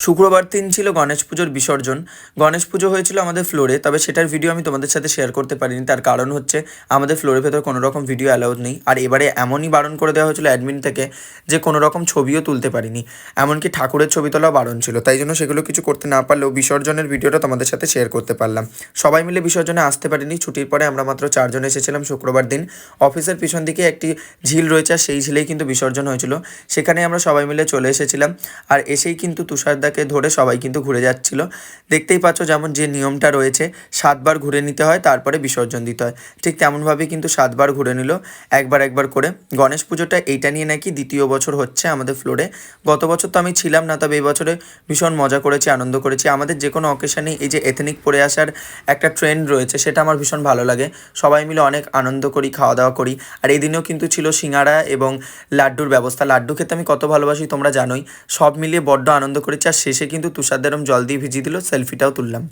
শুক্রবার দিন ছিল গণেশ পুজোর বিসর্জন। গণেশ পুজো হয়েছিল আমাদের ফ্লোরে তবে সেটার ভিডিও আমি তোমাদের সাথে শেয়ার করতে পারিনি। তার কারণ হচ্ছে, আমাদের ফ্লোরের ভেতর কোনো রকম ভিডিও অ্যালাউড নেই। আর এবারে এমনই বারণ করে দেওয়া হয়েছিল অ্যাডমিন থেকে, যে কোনো রকম ছবিও তুলতে পারিনি। এমনকি ঠাকুরের ছবি তোলাও বারণ ছিল। তাই জন্য সেগুলো কিছু করতে না পারলেও বিসর্জনের ভিডিওটা তোমাদের সাথে শেয়ার করতে পারলাম। সবাই মিলে বিসর্জনে আসতে পারিনি। ছুটির পরে আমরা মাত্র চারজন এসেছিলাম শুক্রবার দিন। অফিসের পিছন দিকে একটি ঝিল রয়েছে, আর সেই ঝিলেই কিন্তু বিসর্জন হয়েছিল। সেখানে আমরা সবাই মিলে চলে এসেছিলাম। আর এসেই কিন্তু তুষারদাকে ধরে সবাই কিন্তু ঘুরে যাচ্ছিল। দেখতেই পাচ্ছ যেমন যে নিয়মটা রয়েছে, সাতবার ঘুরে নিতে হয়, তারপরে বিসর্জন দিতে হয়। ঠিক তেমনভাবে কিন্তু সাতবার ঘুরে নিল। একবার একবার করে। গণেশ পুজোটা এইটা নিয়ে নাকি দ্বিতীয় বছর হচ্ছে আমাদের ফ্লোরে গত বছর তো আমি ছিলাম না, তবে এই বছরে ভীষণ মজা করেছি, আনন্দ করেছি। আমাদের যে কোনো অকেশানে এই যে এথেনিক পরে আসার একটা ট্রেন্ড রয়েছে, সেটা আমার ভীষণ ভালো লাগে। সবাই মিলে অনেক আনন্দ করি খাওয়া দাওয়া করি। আর এই দিনেও কিন্তু ছিল সিঙ্গারা এবং লাড্ডুর ব্যবস্থা। লাড্ডু খেতে আমি কত ভালোবাসি তোমরা জানোই। সব মিলিয়ে বড্ড আনন্দ করেছি। আর শেষে কিন্তু তুষারদারম জল দিয়ে ভিজিয়ে দিল সেলফিটাও তুললাম।